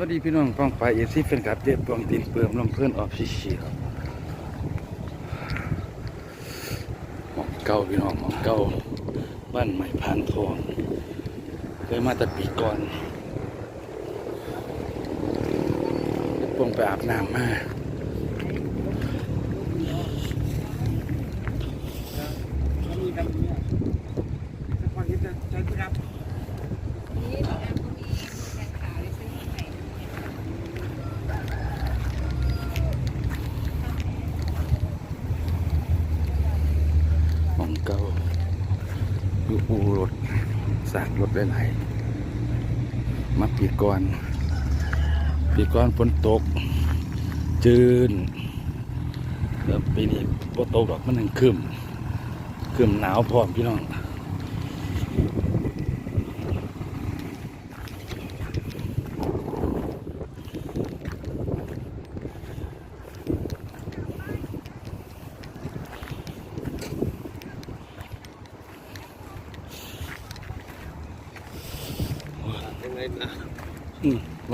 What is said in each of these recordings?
วัสดีพี่น้องป้องไปเอซี่เฟนครับเจ็บปวงตีนเปิมลมเพื่อนออฟฟิเชียลหมองเก่าพี่น้องหมองเก่าบ้านใหม่พานทองเคยมาแต่ปีก่อนปวงไปอาบน้ำมา นี่ตอนนั้นก็มีแฟนขาวได้ซื้อมาใหม่ หมองเก่าอยู่อูรถสร้ากรถ ได้หลายมาปีก่อนปีก่อนฝนตก จืนแล้วปีนี้ฝนตกดอกมันยังคืมคืมหนาวพร้อมพี่น้อง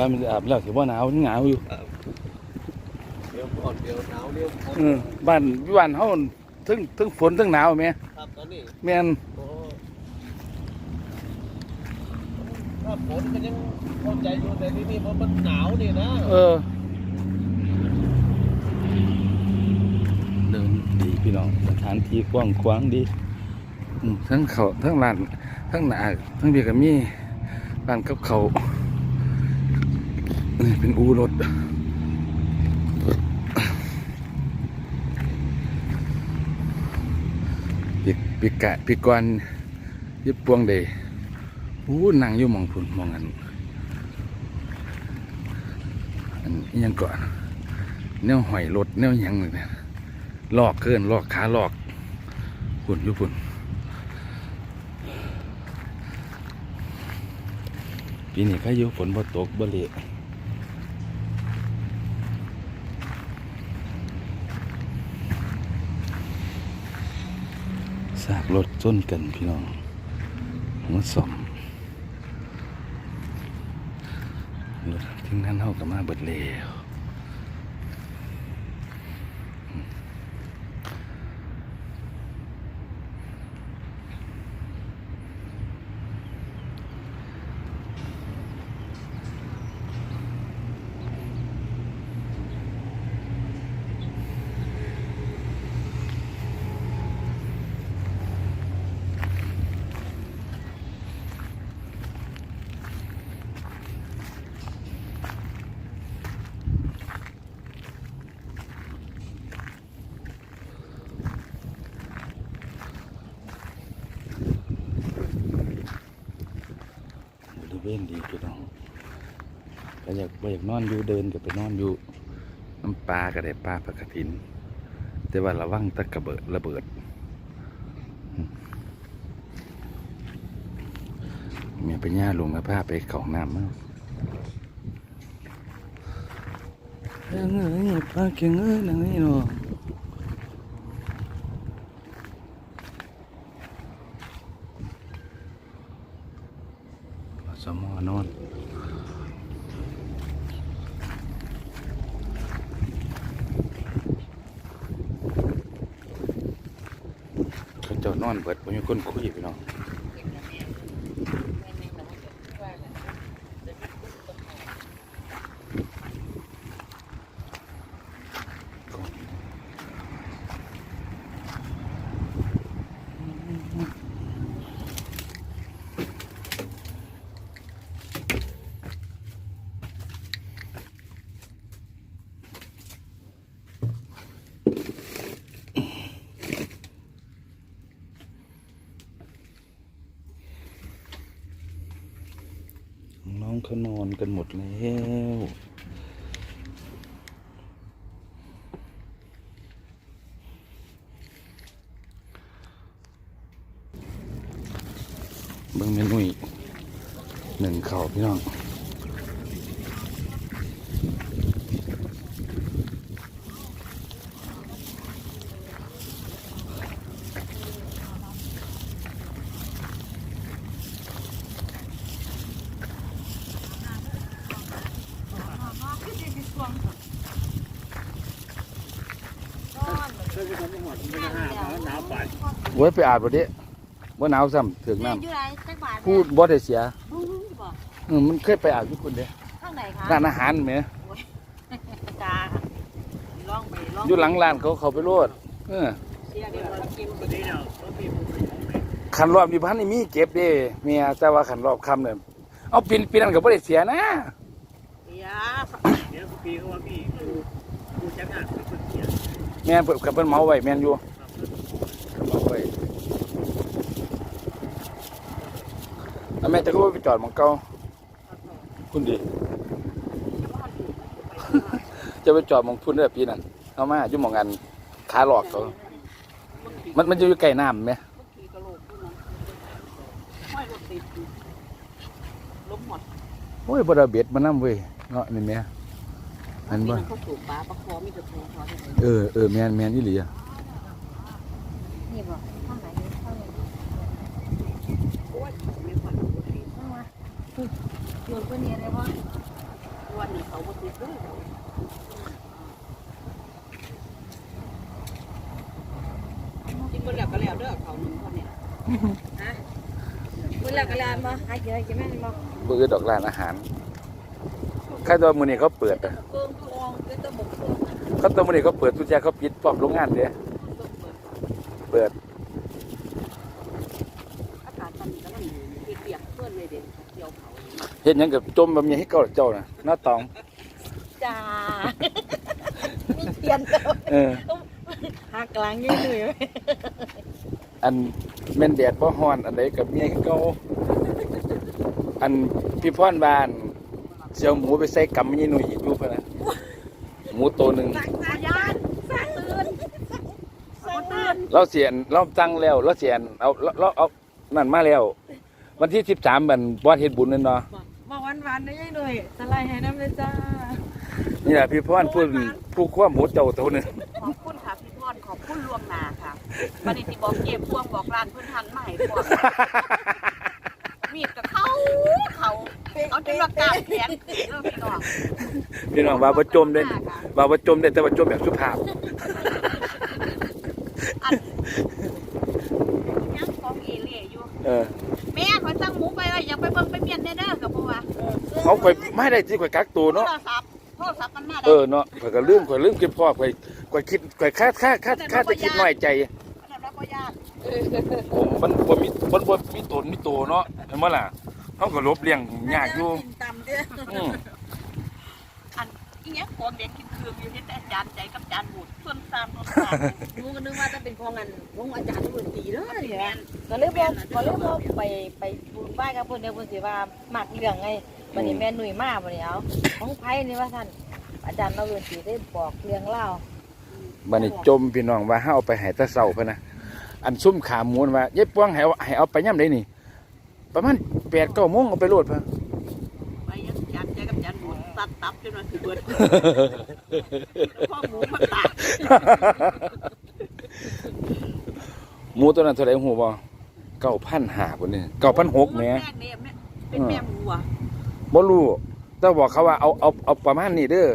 ว่ามันจะอาบแล้วถือว่าหนาวหนาวอยู่เดี๋ยวก่อนเดี๋ยวหนาวเดี๋ยวฝนเออบ้านบ้านเฮาทั้งทั้งฝนทั้งหนาวแม่ครับตอนนี้แม่นโอ้ถ้าฝนมันยังเข้าใจอยู่แต่ที่นี่เพราะมันหนาวนี่นะเออเดินดีพี่น้องสถานที่กว้างขวางดีอืมทั้งเขาทั้งร้านทั้งหนาทั้งเบียกับมีร้านกับเขาว นี่เป็นอูรถปีกปีกกะปีกกวนยิบปวงเดยอู้นั่งอยู่มองพุ่นมองอันอันยังก่อนแนวหอยรถแนวหยังนี่นะลอกเกินลอกขาลอกปุ่นอยู่ปุ่นปีนี้ข้าอยู่ฝนบ่ตกบ่เละสาก รถจนกันพี่น้องมาสอมรถทิ้งนั้นเท่ากับมาเบิดเลวบริ เวณดีพี่น้องก็อยากบ่อยากนอนอยู่เดินก็ไปนอนอยู่น้ำปลาก็ได้ปลาปลากระถิน แต่ว่าระวังตะกระเบิดระเบิดมเมียไปย่าลุงกับผ้าไปเขาห้องน้ำมั้งเอ้ยเอ้ยปลาเก่งเอ้ยนังนี่เนาะ สมอนอนเขาเจ้านอนเบิดผมยังคนคุยพี่น้องน้อง เขานอนกันหมดแล้ว เบิ้งเมนุ่ยหนึ่งข่าวพี่น้อง เคยไปทำจังหวัดมันจะหามาหนาวไปโว้ยไปอาบบ่เด้บ่หนาวซ้ำถึงน้ำอยู่ไหนจักบาทพูดบ่ได้เสียบู๊บอกเออมันเคยไปอาบอยู่คนเด้ข้างไหนคะร้านอาหารแหมจ้าล่องไปล่องอยู่หลังร้านเขาเขาไปโลดเออเสียเดี๋ยวเรากินวันนี้เนี่ยรถมีผมไปของแม่ขันรอบมีพันนี่มีเก็บเด้เมียแต่ว่าขันรอบคำเนี่ยเอาปีนปีนั้นก็บ่ได้เสียนะเสียเดี๋ยวปีเขาว่าพี่กูกูจะงานเป็นคนเขียน แม่นเพิ่นกับเพิ่นเมาไว้แม่นอยู่เมาไว้แล้วแม่จะก็ไปจอดหมองเก่าคุณดี จะไปจอดหมองพุ่นเด้อปีนั้นเอามาอยู่หมองอันขาหลอกเขามันมันจะอยู่ใกล้น้ำไหมขี่กระโหลกด้วยนะห้อยรถติดล้มหมด โอ้ยบ่ได้เบ็ดมานำเว้ยเนาะนี่แม่ อันบ่เขาถูกปลาปลาคอมีแต่ตัวคอที่ไหนเออเออแม่นแม่นอีหลีอะนี่บอกข้างไหนข้างไหนโอ้ยไม่ค่อยรู้สิข้างมาโยนตัวนี้อะไรวะวันนี้เขาบ่ติดด้วยกินบนแล้วก็แล้วเด้อเขาหนึ่งคนเนี่ยฮะบนแล้วก็แล้วมาหาเยอะจะแม่นบ่บ่คือดอกร้านอาหาร ใครตัวมื้อนี้เขาเปิดอะเกิงทองก็ต้องบอกเกิงเขาตัวมื้อนี้เขาเปิดทุกอย่างเขาปิดพร้อมโรงงานเด้ต้องเปิดเปิดอากาศตอนนี้กำลังเปียกๆเพื่อนเลยเด่นเกี่ยวเขาเฮ็ดหยังกับจมแบบนี้ให้เก่าเจ้าน่ะหน้าตองจ้ามีเปลี่ยนแล้วเออหักกลางยี่เลยอันแม่นแดดบ่ฮ้อนอันใดกับเมียคือเก่าอันพี่พรบ้าน เสียวหมูไปใส่กำมีหนุ่ยอีกอยู่พุ่นน่ะหมูตัวหนึงสั่งสายานสั่งตื่นสั่งตื่นเราเสียนเราตั้งแล้วเราเสียนเอาเราเราเอานั่นมาแล้ว วันที่13บันบ่เฮ็ดบุญนั่นเนาะมาวันวันๆนะยัยหน่อยสไลด์ให้น้ำเลยจ้านี่แหละพี่พรพูดผู้ควบหมูเจ้าตัวหนึงขอบคุณค่ะพี่พรขอบคุณลวงหนาค่ะบันนี้ที่บอกเก็บพวงบอกร้านเพื่อนทันมาให้พวงมีดกับเขา เขาเขาจนว่ากล้ามแขนขึ้นเรื่องพี่น้องพี่น้องว่าบ่จมเด้ว่าบ่จมได้แต่ว่าจมแบบสุภาพอันยังของเอเล่อยู่เออแม่ขอยสั่งหมูไปไว้อยากไปเบิ่งไปเมียนแน่เด้อกับพวกว่าเอาข่อยไม่ได้สิข่อยกักตัวโทเนาะรศัพท์โทรศัพท์มันมาเอได้อเนาะข่อยก็ลืมข่อยลืมคิดพ่อข่อยข่อยคิดข่อยคาดคาดคาดคาดจะคิดน้อยใจอันนั้นเราก็ยากผมมันบ่มีมันบ่มีตนมีตัวเนาะเห็นบ่ล่ะ เฮาก็ลบเลี่ยงยากอยู่กินตำเด้ออืมอันอีเนี้ยของเด็กกินเครื่องอยู่ที่แต่จานใจกับจานบูดส่วนตามส่วนตามรู้ก็นึกว่าจะเป็นของอันของอาจารย์ดนตรีเลยแม่เนี่ยนก็เลยบอกก็เลยบอกไปไปบุญบ้านกับเพิ่นเดียวเพิ่นสิว่ามักเรื่องไงบัดนี้แม่หนุ่ยมาบัดนี้เอาของไผนี่ว่าท่านอาจารย์เราดนตรีได้บอกเรื่องเล่าบัดนี้จมพี่น้องว่าเฮาเอาไปให้แตะเช้าพุ่นน่ะอันซุ่มขาหมูนว่ายายป้วงให้เอาให้เอาไปยามใดนี่ ประมาณ8 9โมงเอาไปโลดพุ่นไปยังจานใจกับจานบูดตัดตับจนมันสิเบิดพ่อหมูมันตากหมูตัวนั้นเท่าไหร่หูบ่เก้าพันหาคนนี่เก้าพันหกแหม่แม่เนี่ยแม่เป็นแม่หมูอะบ่รู้แต่บอกเขาว่าเอาเอาเอาประมาณนี้เด้อ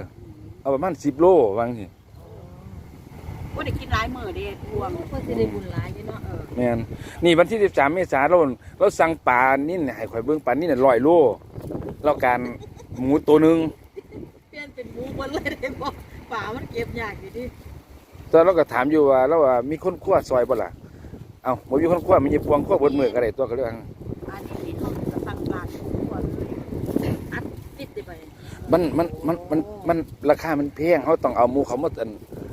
เอาประมาณสิบโลวาจังสิ ว่าได้กินหลายมื้อเด้รวมเพิ่นสิได้บุญหลายอยู่เนาะเออแม่นนี่วันที่สิบสามเมษายนเราเราสั่งปลานิ่นให้ข่อยเบิ่งปลานิ่นร้อยโลแล้วการหมูตัวหนึงเปลี่ยนเป็นหมูบ่เลยได้บอกป่ามันเก็บยากอยู่ดิตอนเราก็ถามอยู่ว่าเราว่ามีคนคั่วซอยบ่ล่ะเอ้าบ่มีคนคั่วมีพวงคั่วบนมือก็ได้ตัวก็เรื่องอันนี้เขาจะสั่งปลาทุกคนเลยอัดติดได้ไปมันมันมันมันมันราคามันแพงเขาต้องเอาหมูเขามาอัน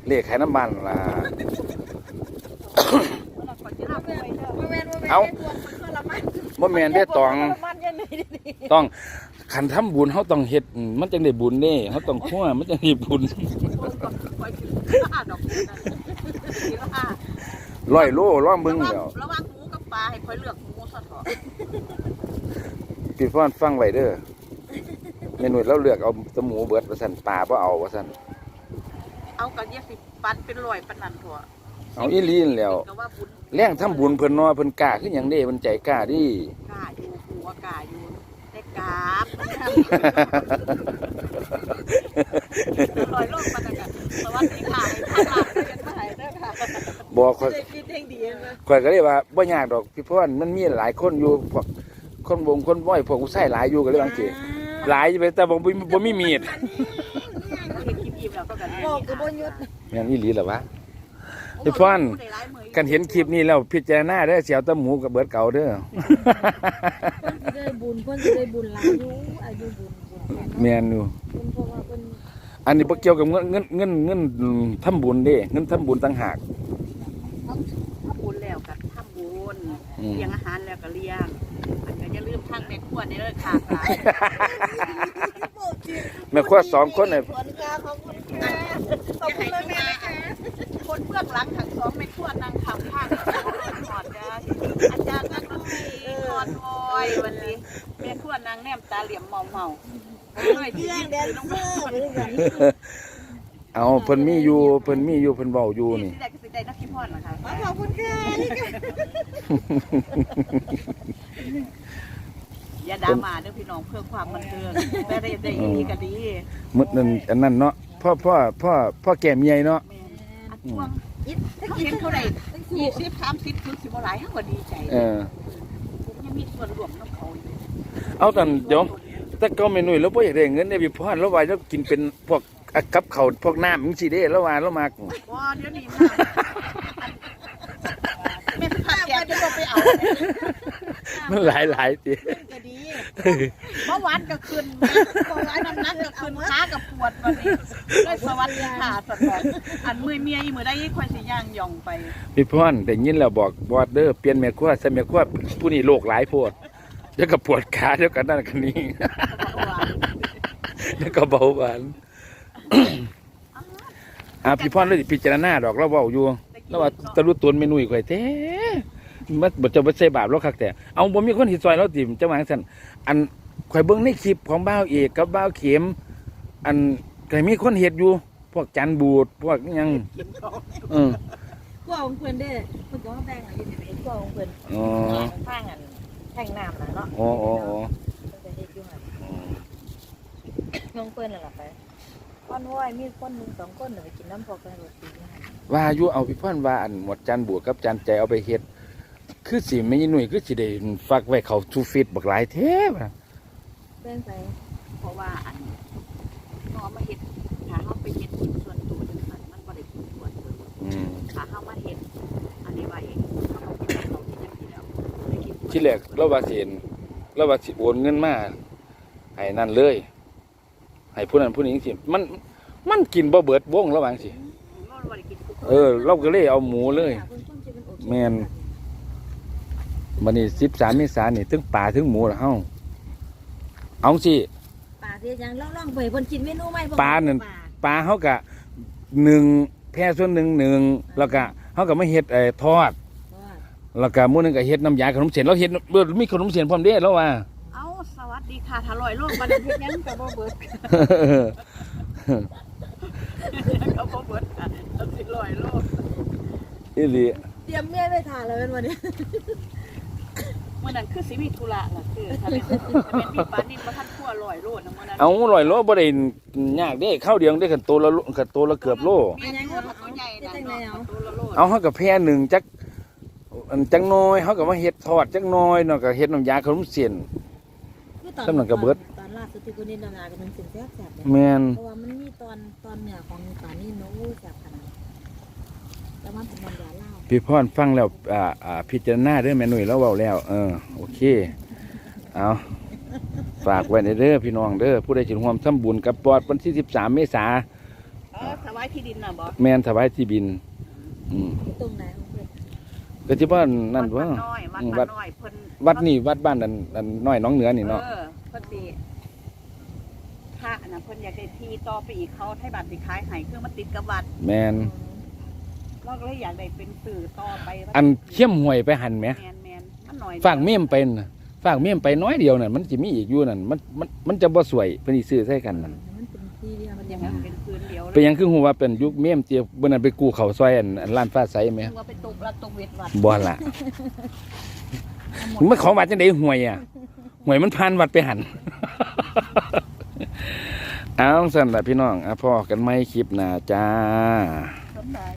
เลขขายน้ำมันล่ะเราขอจะรับไปเด้อบ่แม่นบ่แม่นเอาพวกมันทรมานบ่แม่นได้ตองทรมานยังไงดิต้องขันทำบุญเขาต้องเฮ็ดอืมมันจังได้บุญเด้เขาต้องคั่วมันจังได้บุญคอยถือห้าดอกถือห้าร้อยโลร้อยเบิ่งระวังแล้วระวังหมูกับปลาให้คอยเลือกหมูซะเถอะพี่ฟ้อนฟังไว้เด้อเมนูเราเลือกเอาแตะหมูเบิดว่าซั่นปลาบ่เอาว่าซั่น เอากันยี่สิบปันเป็นร้อยปันนันถั่วเอาอีหลีนั่นแหล้วก็ว่าบุญแรงทำบุญเพิ่นเนาะเพิ่นกล้าคือหยังเด้เพิ่นใจกล้าดิกล้าอยู่หัวกล้าอยู่ได้กราบลอยโลกมาแต่กันสวัสดีค่ะทางหลังเรียนมาไหนเด้อค่ะบอกข่อยได้คิดเองดีนะข่อยก็เลยว่าบ่ยากดอกพี่พรมันมีหลายคนอยู่พวกคนวงคนบ่อยพวกผู้ชายหลายอยู่ก็เลยบางทีหลายอยู่ไปแต่บ่บ่บ่มีมีดเห็นคลิป อิ่มแล้วก็กันบอกก็บ่หยุดแม่นอีหลีเหรอวะพี่พรกันเห็นคลิปนี้แล้วพิจารณาเด้อเสียวแตะหมูกับเบิดเก่าเด้อ เพิ่นสิได้บุญเพิ่นสิได้บุญหลายอยู่อายุบุญบุญเพิ่นแม่นอยู่ เพิ่นเพราะว่าเพิ่นอันนี้บ่เกี่ยวกับเงินเงินเงินเงินทำบุญเด้เงินทำบุญต่างหาก ทำบุญแล้วกับทำบุญอืม เลี้ยงอาหารแล้วก็เลี้ยงอันก็อย่าลืมทั้งแม่ครัวในเลิกค่ะค่ะแม่ครัวสองคนน่ะขอบคุณค่ะขอบคุณค่ะ ขอบคุณแม่นะคะคนเบื้องหลังทั้งสองแม่ครัวนั่งทำข้างหอดจ้าอาจารย์นั่งนุ่ยนอนวอยวันนี้แม่ครัวนั่งแนมตาเหลี่ยมเมาเมาๆเฮ้ยเรื่องแดนเซอร์ไปด้วยกันเอาเพิ่นมีอยู่เพิ่นมีอยู่เพิ่นเว้าอยู่นี่สิได้ก็สิได้นักขี้พรนะคะขอบคุณค่ะนี่ค่ะอย่าด่ามาเด้อพี่น้องเพื่อความบันเทิงแต่ได้ได้ดีก็ดีมึดนั่นอันนั้นเนาะพ่อพ่อพ่อพ่อแก่เมียเนาะแม่นอันช่วง อิดถ้าเขากินเห็นเท่าเท่าไหไหร่ร่ยี่สิบสามสิบถึงสิบหลายเขาก็ดีใจเออผมยังมีส่วนรวมกับเขาอยู่เอาแต่เดี๋ยวแต่ก็ไม่นุ่ยแล้วบ่อยากได้เงินเนี่ยพี่พ่อแล้วว่าจะกินเป็นพวกอะกับข้าวพวกน้ำจังซี่เด้แล้วว่าแล้วมากว่าเดี๋ยวนี้ มาแม่พาแกจะต้องไปเอามันหลายหลายติก็ดีเมื่อวานก็ขึ้นเมื่อวานน้ำหนักก็ขึ้นขากับปวดวันนี้ด้วยสวัสดีค่ะสัตว์แบบอันมือเมียอีมือได้ยี่ค่อยสิย่างย่องไปพี่พ่อนได้ยินแล้วบอกบอดเด้อเปลี่ยนแม่ครัวใส่แม่ครัวผู้นี้โรคหลายโพดเดี๋ยวก็ปวดขาเดี๋ยวก็นั่นก็นี้เดี๋ยวก็เบาหวานอ่าพี่พ่อนเลยพิจารณาดอกเราเว้าอยู่ แล้วว่าตะลุตนเมนุ่ยข่อยแท้มันบ่จะบ่ใช่บาปหรอกคักแต่เอาบ่มีคนเฮ็ดซอยเราติจังหวะจังซั่นอันข่อยเบิ่งในคลิปของบ้าวเอกกับบ้าวเข็ม อันก็มีคนเฮ็ดอยู่ พวกจันบูดพวกหยังเออ กลัวของเพิ่นเด้เพิ่นก็ว่าแบ่งเอาอยู่นี่กลัวของเพิ่นอ๋อ ข้างอันแท่งน้ำน่ะเนาะอ๋ออ๋ออ๋อเพิ่นจะเฮ็ดอยู่หั่นของเพิ่นนั่นล่ะไปก้อนห้อยมีคนหนึงสองคนน่ะไปกินน้ำพอกกันรถตีนี่หั่น ว่าอยู่เอาพี่พ่อนว่าอันหมวดจันบูดกับจันใจเอาไปเฮ็ดคือสิแม่ยหนุ่ยคือสิได้ฟักไว้เขาทูฟิตบักหลายแท้บ่ะเพิ่นไปเพราะว่าอันน้องมาเห็ดถ้าเขาไปเห็ดกินส่วนตัวจังสันมันบ่ได้กินส่วนตัวอืมถ้าเขามาเห็ดอันนี้ว่าเองเขาเอากินเขาที่จะกินแล้วไม่กินส่วนที่แรกเราว่าสิเห็นเราว่าสิโอนเงินมาให้นั่นเลยให้ผู้นั้นผู้นี้สิมันมันกินบ่เบิดวงระหว่างสิ เออ เราก็เลยเอาหมูเลยเพิ่นคงสิเป็นโอเคแม่นมันนี่13เมษายนนี่ถึงปลาถึงหมูละเฮาเอาสิปลาเสียยังลองๆไปเพิ่นกินเมนูใหม่บ่ปลานั่นปลาเฮาก็หนึ่งแพร่ส่วนหนึ่งหนึ่งแล้วก็เฮาก็มาเฮ็ดเอ่อทอดแล้วก็หมื้อหนึงก็เฮ็ดน้ำยาขนมเส้นเราเฮ็ดเบิดมีขนมเส้นพร้อมเด้แล้วว่าเอาสวัสดีค่ะถ้าลอยโลกบันทึกยังก็บ่เบิด ก็บ่เบิดค่ะเอาสิลอยโลกอีหลีเตรียมเมียไว้ทานแล้วเป็นวันนี้เมื่อนั้นคือสิมีธุระล่ะคือถ้าเป็นถ้าเป็นพี่ปานนี่บ่ทันทั่วลอยโลดนะเมื่อนั้นเอาร้อยโลบ่ได้ยากเด้ข้าวเดียวได้กันตัวละโลกันตัวละเกือบโล มีอย่างงูตัวใหญ่นะเนาะตัวละโลเอาเฮาก็แพร่หนึ่งจักอันจักหน้อยเฮาก็มาเฮ็ดทอดจักหน้อยเนาะก็เฮ็ดน้ำยาขนมเส้นคือตอนสำนักกระเบิดตอนล่า สุดที่คนนี้ดำนากันมันสินแซ่บแซ่บเนี่ยแม่นเพราะว่ามันมีตอนตอนเหนือของตอนนี้โน้แซ่บขนาดแต่มันเป็นน้ำยาเล่าพี่พรฟังแล้วอ่าอ่าพิจารณาเด้อแม่หนุ่ยแล้วเว้าแล้ว เออโอเคเอาฝากไว้ในเด้อพี่น้องเด้อผู้ใดสิร่วมทำบุญกับปอดวันที่13เมษาเออถวายที่ดินน่ะบ่แม่นถวายที่บิน อืมตรงไหนของเพื่อนก็สิว่านั่นวัว่าดน้อยวัดอืมบ้าวัดนน้อยเพิ่นวัดนี่วัดบ้านนั่นนั่นน้อยน้องเหนือนี่เนาะ เออเพิ่นสิพ ระน่ะเพิ่นอยากได้ที่ต่อไปอีกเขาให้บัตรสิขายให้คือมันติดกับวัดแมนเราก็เลยอยากได้เป็นสื่อต่อไปว่าอันเข้มห่วยไปหันไหมแมนแมนมันหน่อยฝากเมี่ยมเป็นน่ะฝากเมี่ยมไปน้อยเดียวนั่นมันจะมีอีกอยู่นั่นมันมันมันจะบ่สวยเป็นอีซื้อใส่กันนั่นมันเป็นที่เดียวมันอยัย่างงนั้นเป็นพื้นเดียวเป็นหยังคือฮู้ว่าเป็นยุคเมี่ยมเตียบนนั้นไปกู้เขาซอยอันอันร้านฟ้าใสไหมคือว่าเป็นตุกรักตุกเวทวัดบ่ล่ะมันของวัดจังได๋ห่วยอะห่วยมันผ่านวัดไปหัน เอาสั่นล่ะพี่น้องอะพอกันไหมคลิปหน้าจ้า